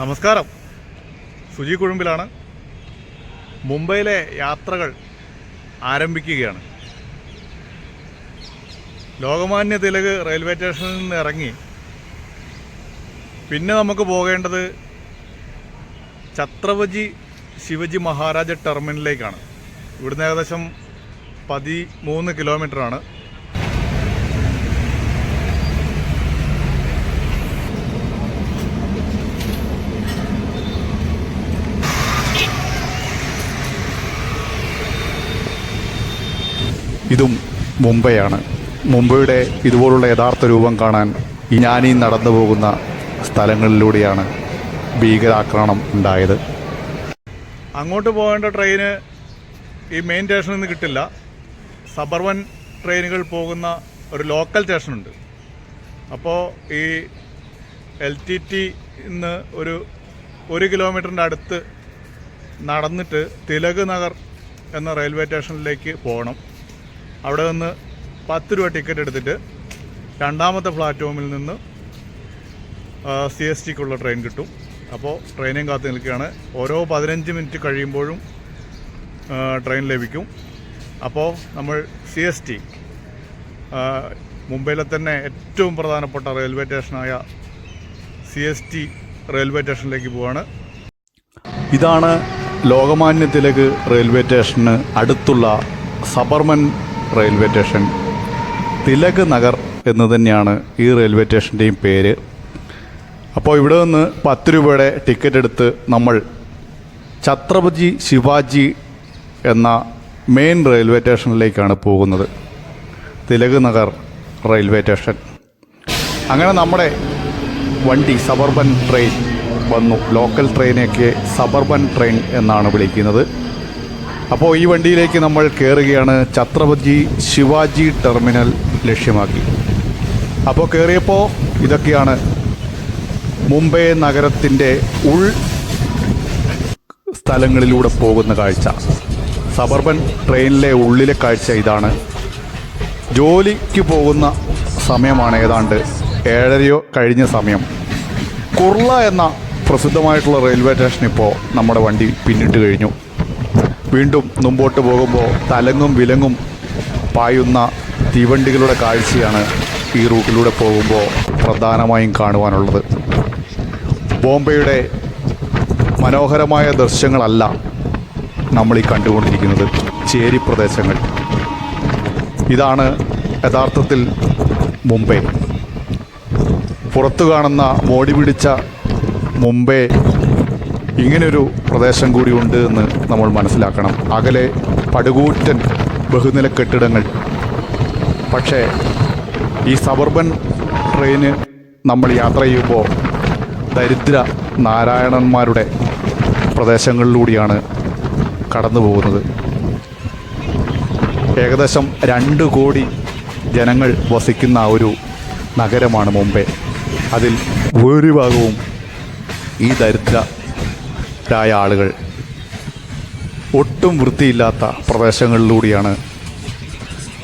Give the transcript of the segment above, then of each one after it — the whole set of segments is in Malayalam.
നമസ്കാരം. സുജി കുഴുമ്പിലാണ്. മുംബൈയിലെ യാത്രകൾ ആരംഭിക്കുകയാണ്. ലോകമാന്യ തിലക് റെയിൽവേ സ്റ്റേഷനിൽ നിന്ന് ഇറങ്ങി പിന്നെ നമുക്ക് പോകേണ്ടത് ഛത്രപതി ശിവജി മഹാരാജ ടെർമിനലിലേക്കാണ്. ഇവിടുന്ന് ഏകദേശം പതിമൂന്ന് കിലോമീറ്ററാണ്. ഇതും മുംബൈയാണ്. മുംബൈയുടെ ഇതുപോലുള്ള യഥാർത്ഥ രൂപം കാണാൻ ഞാനീ നടന്നു പോകുന്ന സ്ഥലങ്ങളിലൂടെയാണ് ഭീകരാക്രമണം ഉണ്ടായത്. അങ്ങോട്ട് പോകേണ്ട ട്രെയിന് ഈ മെയിൻ സ്റ്റേഷനിൽ നിന്ന് കിട്ടില്ല. സബർവൻ ട്രെയിനുകൾ പോകുന്ന ഒരു ലോക്കൽ സ്റ്റേഷനുണ്ട് അപ്പോൾ ഈ എൽ ടി ടി ഇന്ന് ഒരു ഒരു കിലോമീറ്ററിന്റെ അടുത്ത് നടന്നിട്ട് തിലക് നഗർ എന്ന റെയിൽവേ സ്റ്റേഷനിലേക്ക് പോകണം. അവിടെ നിന്ന് പത്ത് രൂപ ടിക്കറ്റ് എടുത്തിട്ട് രണ്ടാമത്തെ പ്ലാറ്റ്ഫോമിൽ നിന്ന് സി എസ് ടിക്കുള്ള ട്രെയിൻ കിട്ടും. അപ്പോൾ ട്രെയിനും കാത്തു നിൽക്കുകയാണ്. ഓരോ പതിനഞ്ച് മിനിറ്റ് കഴിയുമ്പോഴും ട്രെയിൻ ലഭിക്കും. അപ്പോൾ നമ്മൾ സി എസ് ടി മുംബൈയിലെ തന്നെ ഏറ്റവും പ്രധാനപ്പെട്ട റെയിൽവേ സ്റ്റേഷനായ സി എസ് ടി റെയിൽവേ സ്റ്റേഷനിലേക്ക് പോവാണ്. ഇതാണ് ലോകമാന്യ തിലക് റെയിൽവേ സ്റ്റേഷന് അടുത്തുള്ള suburban railway station. Tilak Nagar എന്ന് തന്നെയാണ് ഈ റെയിൽവേ സ്റ്റേഷന്റെയും പേര്. അപ്പോൾ ഇവിടെ നിന്ന് പത്ത് രൂപയുടെ ടിക്കറ്റ് എടുത്ത് നമ്മൾ ഛത്രപതി ശിവാജി എന്ന മെയിൻ റെയിൽവേ സ്റ്റേഷനിലേക്കാണ് പോകുന്നത്. Tilak Nagar railway station. അങ്ങനെ നമ്മുടെ വണ്ടി സബർബൻ ട്രെയിൻ വന്നു. ലോക്കൽ ട്രെയിനൊക്കെ സബർബൻ ട്രെയിൻ എന്നാണ് വിളിക്കുന്നത്. അപ്പോൾ ഈ വണ്ടിയിലേക്ക് നമ്മൾ കയറുകയാണ് ഛത്രപതി ശിവാജി ടെർമിനൽ ലക്ഷ്യമാക്കി. അപ്പോൾ കയറിയപ്പോൾ ഇതൊക്കെയാണ് മുംബൈ നഗരത്തിന്റെ ഉൾ സ്ഥലങ്ങളിലൂടെ പോകുന്ന കാഴ്ച. സബർബൻ ട്രെയിനിലെ ഉള്ളിലെ കാഴ്ച ഇതാണ്. ജോലിക്ക് പോകുന്ന സമയമാണ് ഏതാണ്ട് ഏഴരയോ കഴിഞ്ഞ സമയം. കുർള എന്ന പ്രസിദ്ധമായിട്ടുള്ള റെയിൽവേ സ്റ്റേഷൻ ഇപ്പോൾ നമ്മുടെ വണ്ടി പിന്നിട്ട് കഴിഞ്ഞു. വീണ്ടും മുമ്പോട്ട് പോകുമ്പോൾ തലങ്ങും വിലങ്ങും പായുന്ന തീവണ്ടികളുടെ കാഴ്ചയാണ് ഈ റൂട്ടിലൂടെ പോകുമ്പോൾ പ്രധാനമായും കാണുവാനുള്ളത്. ബോംബെയുടെ മനോഹരമായ ദൃശ്യങ്ങളല്ല നമ്മൾ ഈ കണ്ടുകൊണ്ടിരിക്കുന്നത്. ചേരി പ്രദേശങ്ങൾ. ഇതാണ് യഥാർത്ഥത്തിൽ മുംബൈ. പുറത്തു കാണുന്ന മോടി പിടിച്ച മുംബൈ ഇങ്ങനൊരു പ്രദേശം കൂടി ഉണ്ട് എന്ന് നമ്മൾ മനസ്സിലാക്കണം. അകലെ പടുകൂറ്റൻ ബഹുനില കെട്ടിടങ്ങൾ. പക്ഷേ ഈ സബർബൻ ട്രെയിന് നമ്മൾ യാത്ര ചെയ്യുമ്പോൾ ദരിദ്ര നാരായണന്മാരുടെ പ്രദേശങ്ങളിലൂടെയാണ് കടന്നു പോകുന്നത്. ഏകദേശം രണ്ട് കോടി ജനങ്ങൾ വസിക്കുന്ന ഒരു നഗരമാണ് മുംബൈ. അതിൽ ഭൂരിഭാഗവും ഈ ദരിദ്രരായ ആളുകൾ. ഒട്ടും വൃത്തിയില്ലാത്ത പ്രദേശങ്ങളിലൂടെയാണ്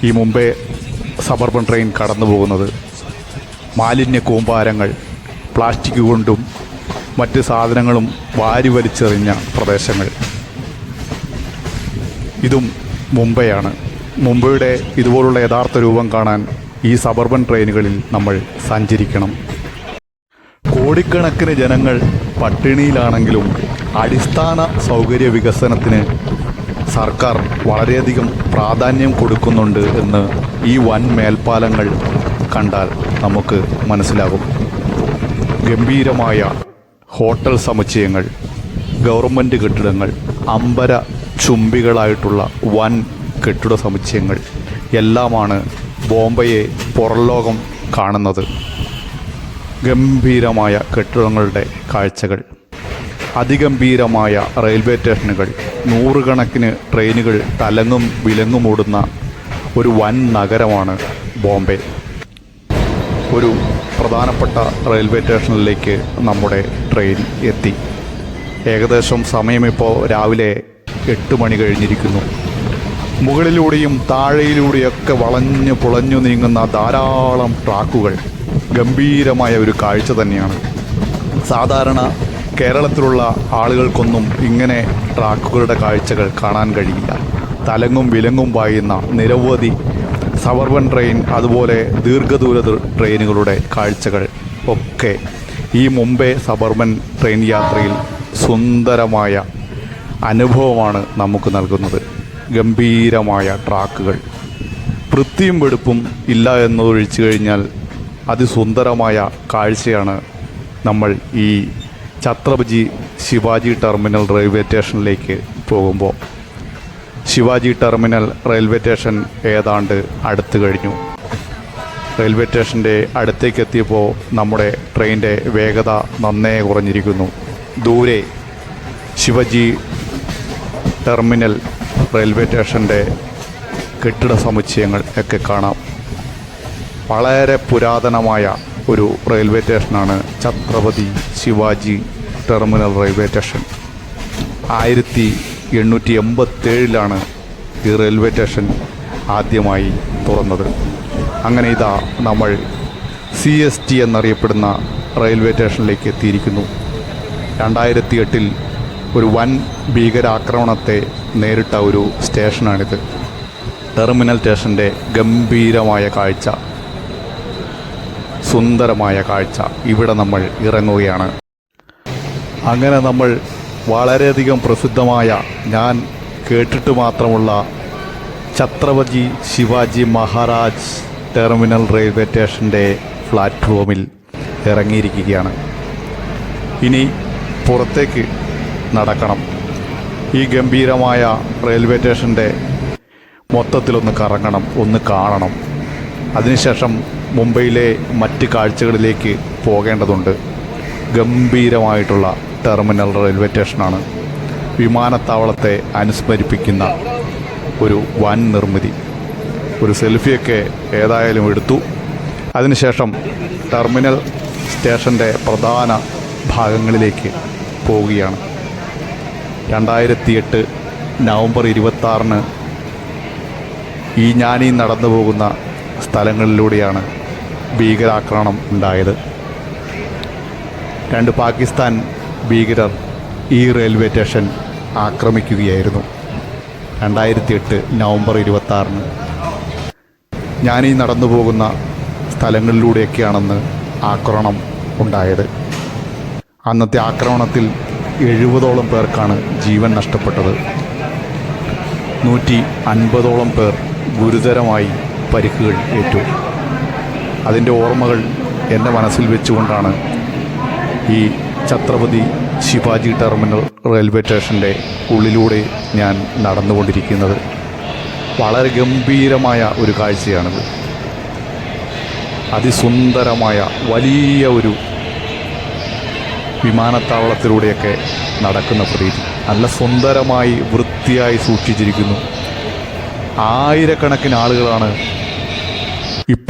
ഈ മുംബൈ സബർബൻ ട്രെയിൻ കടന്നു പോകുന്നത് മാലിന്യ കൂമ്പാരങ്ങൾ പ്ലാസ്റ്റിക് കൊണ്ടും മറ്റ് സാധനങ്ങളും വാരി വലിച്ചെറിഞ്ഞ പ്രദേശങ്ങൾ. ഇതും മുംബൈയാണ്. മുംബൈയുടെ ഇതുപോലുള്ള യഥാർത്ഥ രൂപം കാണാൻ ഈ സബർബൻ ട്രെയിനുകളിൽ നമ്മൾ സഞ്ചരിക്കണം. കോടിക്കണക്കിന് ജനങ്ങൾ പട്ടിണിയിലാണെങ്കിലും അടിസ്ഥാന സൗകര്യ വികസനത്തിന് സർക്കാർ വളരെയധികം പ്രാധാന്യം കൊടുക്കുന്നുണ്ട് എന്ന് ഈ വൻ മേൽപ്പാലങ്ങൾ കണ്ടാൽ നമുക്ക് മനസ്സിലാകും ഗംഭീരമായ ഹോട്ടൽ സമുച്ചയങ്ങൾ ഗവൺമെന്റ് കെട്ടിടങ്ങൾ അമ്പര ചുംബികളായിട്ടുള്ള വൻ കെട്ടിട സമുച്ചയങ്ങൾ എല്ലാമാണ് ബോംബെയെ പുറംലോകം കാണുന്നത്. ഗംഭീരമായ കെട്ടിടങ്ങളുടെ കാഴ്ചകൾ അതിഗംഭീരമായ റെയിൽവേ സ്റ്റേഷനുകൾ നൂറുകണക്കിന് ട്രെയിനുകൾ തലങ്ങും വിലങ്ങും ഓടുന്ന ഒരു വൻ നഗരമാണ് ബോംബെ. ഒരു പ്രധാനപ്പെട്ട റെയിൽവേ സ്റ്റേഷനിലേക്ക് നമ്മുടെ ട്രെയിൻ എത്തി. ഏകദേശം സമയമിപ്പോൾ രാവിലെ എട്ട് മണി കഴിഞ്ഞിരിക്കുന്നു. മുകളിലൂടെയും താഴെയിലൂടെയൊക്കെ വളഞ്ഞു പുളഞ്ഞു നീങ്ങുന്ന ധാരാളം ട്രാക്കുകൾ. ഗംഭീരമായ ഒരു കാഴ്ച തന്നെയാണ്. സാധാരണ കേരളത്തിലുള്ള ആളുകൾക്കൊന്നും ഇങ്ങനെ ട്രാക്കുകളുടെ കാഴ്ചകൾ കാണാൻ കഴിയില്ല. തലങ്ങും വിലങ്ങും പായുന്ന നിരവധി സബർബൻ ട്രെയിൻ അതുപോലെ ദീർഘദൂര ട്രെയിനുകളുടെ കാഴ്ചകൾ ഒക്കെ ഈ മുംബൈ സബർബൻ ട്രെയിൻ യാത്രയിൽ സുന്ദരമായ അനുഭവമാണ് നമുക്ക് നൽകുന്നത്. ഗംഭീരമായ ട്രാക്കുകൾ. വൃത്തിയും വെടുപ്പും ഇല്ല എന്നൊഴിച്ചു കഴിഞ്ഞാൽ അതിസുന്ദരമായ കാഴ്ചയാണ് നമ്മൾ ഈ ഛത്രപതി ശിവാജി ടെർമിനൽ റെയിൽവേ സ്റ്റേഷനിലേക്ക് പോകുമ്പോൾ. ശിവാജി ടെർമിനൽ റെയിൽവേ സ്റ്റേഷൻ ഏതാണ്ട് അടുത്ത് കഴിഞ്ഞു. റെയിൽവേ സ്റ്റേഷന്റെ അടുത്തേക്ക് എത്തിയപ്പോൾ നമ്മുടെ ട്രെയിനിന്റെ വേഗത നന്നേ കുറഞ്ഞിരിക്കുന്നു. ദൂരെ ശിവജി ടെർമിനൽ റെയിൽവേ സ്റ്റേഷന്റെ കെട്ടിട സമുച്ചയങ്ങൾ ഒക്കെ കാണാം. വളരെ പുരാതനമായ ഒരു റെയിൽവേ സ്റ്റേഷനാണ് Chhatrapati Shivaji terminal railway station. ആയിരത്തി എണ്ണൂറ്റി എൺപത്തേഴിലാണ് ഈ റെയിൽവേ സ്റ്റേഷൻ ആദ്യമായി തുറന്നത്. അങ്ങനെ ഇതാ നമ്മൾ സി എസ് ടി എന്നറിയപ്പെടുന്ന റെയിൽവേ സ്റ്റേഷനിലേക്ക് എത്തിയിരിക്കുന്നു. രണ്ടായിരത്തി എട്ടിൽ ഒരു വൻ ഭീകരാക്രമണത്തെ നേരിട്ട ഒരു സ്റ്റേഷനാണിത്. ടെർമിനൽ സ്റ്റേഷന്റെ ഗംഭീരമായ കാഴ്ച. സുന്ദരമായ കാഴ്ച. ഇവിടെ നമ്മൾ ഇറങ്ങുകയാണ്. അങ്ങനെ നമ്മൾ വളരെയധികം പ്രസിദ്ധമായ ഞാൻ കേട്ടിട്ട് മാത്രമുള്ള ഛത്രപതി ശിവാജി മഹാരാജ് ടെർമിനൽ റെയിൽവേ സ്റ്റേഷന്റെ പ്ലാറ്റ്ഫോമിൽ ഇറങ്ങിയിരിക്കുകയാണ്. ഇനി പുറത്തേക്ക് നടക്കണം. ഈ ഗംഭീരമായ റെയിൽവേ സ്റ്റേഷന്റെ മൊത്തത്തിലൊന്ന് കറങ്ങണം ഒന്ന് കാണണം. അതിനുശേഷം മുംബൈയിലെ മറ്റ് കാഴ്ചകളിലേക്ക് പോകേണ്ടതുണ്ട്. ഗംഭീരമായിട്ടുള്ള ടെർമിനൽ റെയിൽവേ സ്റ്റേഷനാണ്. വിമാനത്താവളത്തെ അനുസ്മരിപ്പിക്കുന്ന ഒരു വൻ നിർമ്മിതി. ഒരു സെൽഫിയൊക്കെ ഏതായാലും എടുത്തു. അതിനുശേഷം ടെർമിനൽ സ്റ്റേഷന്റെ പ്രധാന ഭാഗങ്ങളിലേക്ക് പോവുകയാണ്. രണ്ടായിരത്തി എട്ട് നവംബർ ഇരുപത്താറിന് ഈ ഞാനീ നടന്നു പോകുന്ന സ്ഥലങ്ങളിലൂടെയാണ് ഭീകരാക്രമണം ഉണ്ടായത്. രണ്ട് പാകിസ്ഥാൻ ഭീകരർ ഈ റെയിൽവേ സ്റ്റേഷൻ ആക്രമിക്കുകയായിരുന്നു. രണ്ടായിരത്തി എട്ട് നവംബർ ഇരുപത്താറിന്. ഞാനീ നടന്നു പോകുന്ന സ്ഥലങ്ങളിലൂടെയൊക്കെയാണെന്ന് ആക്രമണം ഉണ്ടായത്. അന്നത്തെ ആക്രമണത്തിൽ എഴുപതോളം പേർക്കാണ് ജീവൻ നഷ്ടപ്പെട്ടത്. നൂറ്റി അൻപതോളം പേർ ഗുരുതരമായി പരിക്കുകൾ ഏറ്റു. അതിന്റെ ഓർമ്മകൾ എന്റെ മനസ്സിൽ വെച്ചുകൊണ്ടാണ് ഈ ഛത്രപതി ശിവാജി ടെർമിനൽ റെയിൽവേ സ്റ്റേഷന്റെ ഉള്ളിലൂടെ ഞാൻ നടന്നുകൊണ്ടിരിക്കുന്നത്. വളരെ ഗംഭീരമായ ഒരു കാഴ്ചയാണിത്. അതിസുന്ദരമായ വലിയ ഒരു വിമാനത്താവളത്തിലൂടെയൊക്കെ നടക്കുന്ന പ്രതീതി. നല്ല സുന്ദരമായി വൃത്തിയായി സൂക്ഷിച്ചിരിക്കുന്നു. ആയിരക്കണക്കിന് ആളുകളാണ്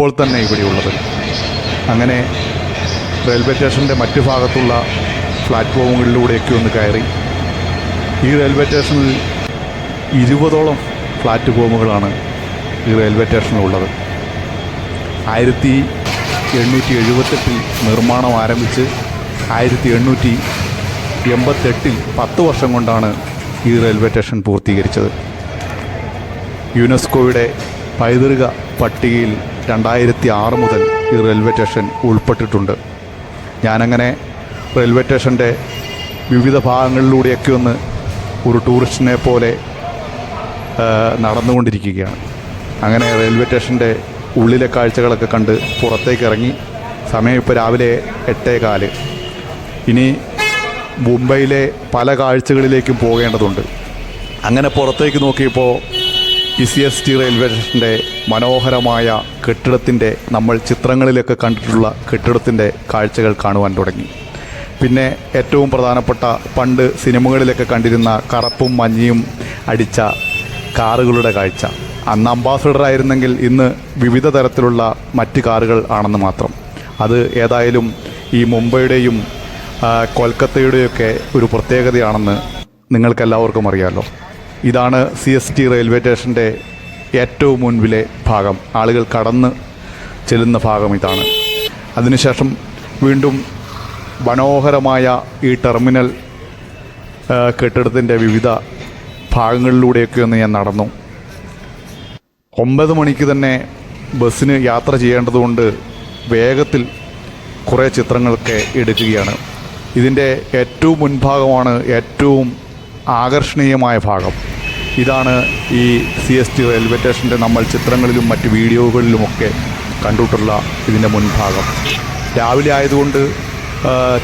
ഇപ്പോൾ തന്നെ ഇവിടെയുള്ളത്. അങ്ങനെ റെയിൽവേ സ്റ്റേഷന്റെ മറ്റു ഭാഗത്തുള്ള പ്ലാറ്റ്ഫോമുകളിലൂടെയൊക്കെ ഒന്ന് കയറി. ഈ റെയിൽവേ സ്റ്റേഷനിൽ ഇരുപതോളം പ്ലാറ്റ്ഫോമുകളാണ് ഈ റെയിൽവേ സ്റ്റേഷനിലുള്ളത് ആയിരത്തി എണ്ണൂറ്റി എഴുപത്തെട്ടിൽ നിർമ്മാണം ആരംഭിച്ച് ആയിരത്തി എണ്ണൂറ്റി എൺപത്തെട്ടിൽ പത്ത് വർഷം കൊണ്ടാണ് ഈ റെയിൽവേ സ്റ്റേഷൻ പൂർത്തീകരിച്ചത്. യുനെസ്കോയുടെ പൈതൃക പട്ടികയിൽ രണ്ടായിരത്തി ആറ് മുതൽ ഈ റെയിൽവേ സ്റ്റേഷൻ ഉൾപ്പെട്ടിട്ടുണ്ട്. ഞാനങ്ങനെ റെയിൽവേ സ്റ്റേഷന്റെ വിവിധ ഭാഗങ്ങളിലൂടെയൊക്കെ ഒന്ന് ഒരു ടൂറിസ്റ്റിനെ പോലെ നടന്നുകൊണ്ടിരിക്കുകയാണ്. അങ്ങനെ റെയിൽവേ സ്റ്റേഷന്റെ ഉള്ളിലെ കാഴ്ചകളൊക്കെ കണ്ട് പുറത്തേക്ക് ഇറങ്ങി സമയം ഇപ്പോൾ രാവിലെ എട്ടേ കാൽ ഇനി മുംബൈയിലെ പല കാഴ്ചകളിലേക്കും പോകേണ്ടതുണ്ട്. അങ്ങനെ പുറത്തേക്ക് നോക്കിയപ്പോൾ ഇ സി എസ് ടി റെയിൽവേ സ്റ്റേഷന്റെ മനോഹരമായ കെട്ടിടത്തിന്റെ നമ്മൾ ചിത്രങ്ങളിലൊക്കെ കണ്ടിട്ടുള്ള കെട്ടിടത്തിന്റെ കാഴ്ചകൾ കാണുവാൻ തുടങ്ങി. പിന്നെ ഏറ്റവും പ്രധാനപ്പെട്ട പണ്ട് സിനിമകളിലൊക്കെ കണ്ടിരുന്ന കറപ്പും മഞ്ഞയും അടിച്ച കാറുകളുടെ കാഴ്ച. അന്ന് അംബാസഡർ ആയിരുന്നെങ്കിൽ ഇന്ന് വിവിധ തരത്തിലുള്ള മറ്റ് കാറുകൾ ആണെന്ന് മാത്രം. അത് ഏതായാലും ഈ മുംബൈയുടെയും കൊൽക്കത്തയുടെയൊക്കെ ഒരു പ്രത്യേകതയാണെന്ന് നിങ്ങൾക്കെല്ലാവർക്കും അറിയാമല്ലോ ഇതാണ് സി എസ് ടി റെയിൽവേ സ്റ്റേഷന്റെ ഏറ്റവും മുൻപിലെ ഭാഗം. ആളുകൾ കടന്ന് ചെല്ലുന്ന ഭാഗം ഇതാണ്. അതിനുശേഷം വീണ്ടും മനോഹരമായ ഈ ടെർമിനൽ കെട്ടിടത്തിന്റെ വിവിധ ഭാഗങ്ങളിലൂടെയൊക്കെ ഒന്ന് ഞാൻ നടന്നു. ഒമ്പത് മണിക്ക് തന്നെ ബസ്സിന് യാത്ര ചെയ്യേണ്ടതുകൊണ്ട് വേഗത്തിൽ കുറേ ചിത്രങ്ങളൊക്കെ എടുക്കുകയാണ്. ഇതിന്റെ ഏറ്റവും മുൻഭാഗമാണ് ഏറ്റവും ആകർഷണീയമായ ഭാഗം. ഇതാണ് ഈ സി എസ് ടി റെയിൽവേ സ്റ്റേഷന്റെ നമ്മൾ ചിത്രങ്ങളിലും മറ്റ് വീഡിയോകളിലുമൊക്കെ കണ്ടിട്ടുള്ള ഇതിന്റെ മുൻഭാഗം. രാവിലെ ആയതുകൊണ്ട്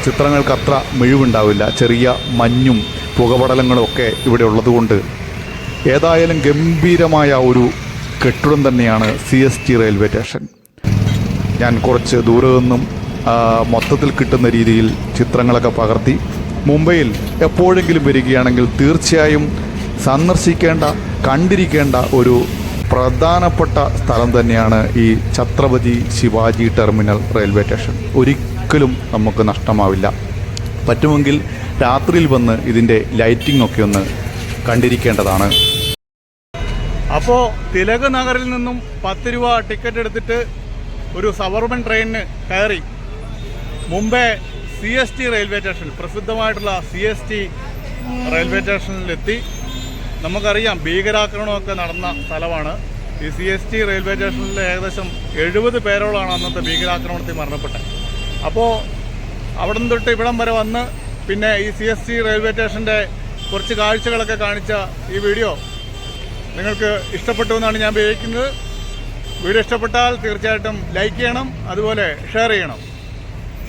ചിത്രങ്ങൾക്ക് അത്ര മിഴിവുണ്ടാവില്ല. ചെറിയ മഞ്ഞും പുകപടലങ്ങളും ഒക്കെ ഇവിടെ ഉള്ളതുകൊണ്ട് ഏതായാലും ഗംഭീരമായ ഒരു കെട്ടിടം തന്നെയാണ് C S T railway station ഞാൻ കുറച്ച് ദൂരെ നിന്നും മൊത്തത്തിൽ കിട്ടുന്ന രീതിയിൽ ചിത്രങ്ങളൊക്കെ പകർത്തി മുംബൈയിൽ എപ്പോഴെങ്കിലും വരികയാണെങ്കിൽ തീർച്ചയായും സന്ദർശിക്കേണ്ട കണ്ടിരിക്കേണ്ട ഒരു പ്രധാനപ്പെട്ട സ്ഥലം തന്നെയാണ് ഈ Chhatrapati Shivaji terminal railway station. ഒരിക്കലും നമുക്ക് നഷ്ടമാവില്ല. പറ്റുമെങ്കിൽ രാത്രിയിൽ വന്ന് ഇതിന്റെ ലൈറ്റിംഗ് ഒക്കെ ഒന്ന് കണ്ടിരിക്കേണ്ടതാണ്. അപ്പോൾ തിലക് നഗറിൽ നിന്നും പത്ത് രൂപ ടിക്കറ്റ് എടുത്തിട്ട് ഒരു സബർബൻ ട്രെയിനിന് കയറി. Mumbai C S T railway station പ്രസിദ്ധമായിട്ടുള്ള C S T railway സ്റ്റേഷനിലെത്തി. നമുക്കറിയാം ഭീകരാക്രമണമൊക്കെ നടന്ന സ്ഥലമാണ്. ഈ സി എസ് ടി റെയിൽവേ സ്റ്റേഷനിൽ ഏകദേശം എഴുപത് പേരോളാണ് അന്നത്തെ ഭീകരാക്രമണത്തിൽ മരണപ്പെട്ടത്. അപ്പോൾ അവിടെ നിന്ന് തൊട്ട് ഇവിടം വരെ വന്ന് പിന്നെ ഈ സി എസ് ടി റെയിൽവേ സ്റ്റേഷന്റെ കുറച്ച് കാഴ്ചകളൊക്കെ കാണിച്ച ഈ വീഡിയോ നിങ്ങൾക്ക് ഇഷ്ടപ്പെട്ടു എന്നാണ് ഞാൻ വിചാരിക്കുന്നത്. വീഡിയോ ഇഷ്ടപ്പെട്ടാൽ തീർച്ചയായിട്ടും ലൈക്ക് ചെയ്യണം അതുപോലെ ഷെയർ ചെയ്യണം.